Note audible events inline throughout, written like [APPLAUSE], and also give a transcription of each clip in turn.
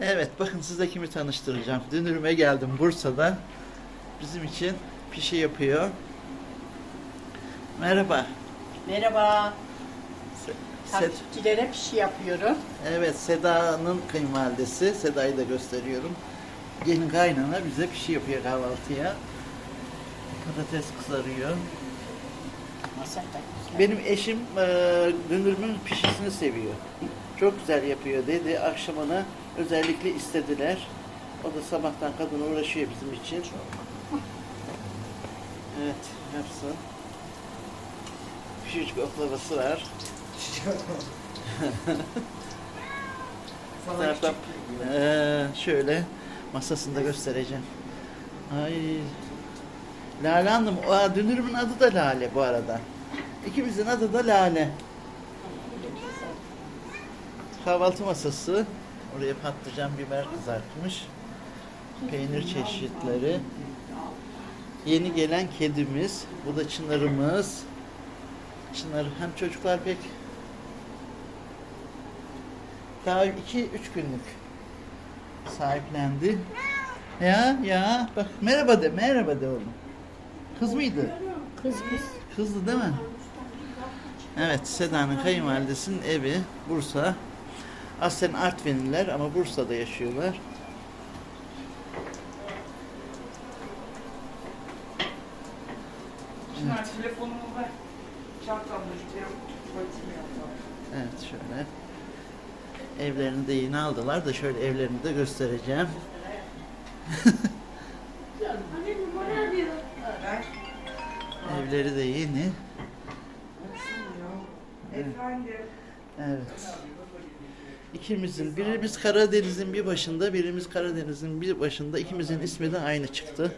Evet bakın size kimi tanıştıracağım. Dünürüme geldim Bursa'da. Bizim için pişi yapıyor. Merhaba. Merhaba. Se- Se- Takipçilere pişi yapıyorum. evet Seda'nın kayınvalidesi. Seda'yı da gösteriyorum. Gelin kaynana bize pişi yapıyor kahvaltıya. Patates kızarıyor. Benim eşim e, dünürümün pişisini seviyor. Çok güzel yapıyor dedi. Akşamına özellikle istediler. O da sabahtan kadın uğraşıyor bizim için. Evet, yapsın. Küçücük oklavası var. [LAUGHS] Taraftan, eee, şöyle masasında göstereceğim. Ay. Lale Hanım, o dünürümün adı da Lale bu arada. İkimizin adı da Lale. Kahvaltı masası. Oraya patlıcan biber kızartmış. Peynir çeşitleri. Yeni gelen kedimiz. Bu da Çınar'ımız. Çınar hem çocuklar pek daha 2-3 günlük sahiplendi. Ya ya bak merhaba de merhaba de oğlum. Kız mıydı? Kız kız. Kızdı değil mi? Evet, Seda'nın kayınvalidesinin evi Bursa. Aslen Artvinliler ama Bursa'da yaşıyorlar. Çınar telefonumu ver. Çantamda şu telefon tuvaletimi yapalım. Evet şöyle. Evlerini de yeni aldılar da şöyle evlerini de göstereceğim. [LAUGHS] Evleri de yeni. Efendim. Evet. İkimizin, birimiz Karadeniz'in bir başında, birimiz Karadeniz'in bir başında. İkimizin ismi de aynı çıktı.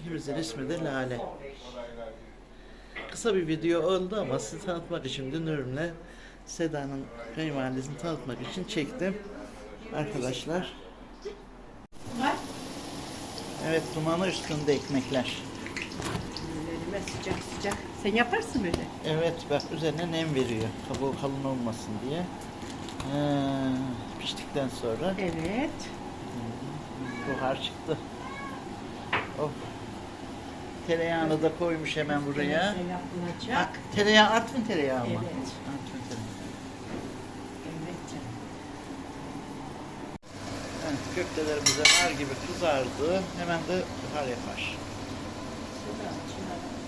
İkimizin ismi de Lale. Kısa bir video oldu ama sizi tanıtmak için Dünürüm'le Seda'nın kayınvalidesini tanıtmak için çektim. Arkadaşlar. Evet dumanı üstünde ekmekler. Ellerime sıcak sıcak. Sen yaparsın öyle. Evet bak üzerine nem veriyor. Kabuğu kalın olmasın diye. Ee, piştikten sonra Evet. buhar çıktı. Of. Tereyağını da koymuş hemen buraya. Güzel yapılacak. Ha, tereyağı Artvin tereyağı mı? Evet. Artvin tereyağı. Evet canım. Evet, köftelerimiz de har gibi kızardı. Hemen de buhar yapar. 違う。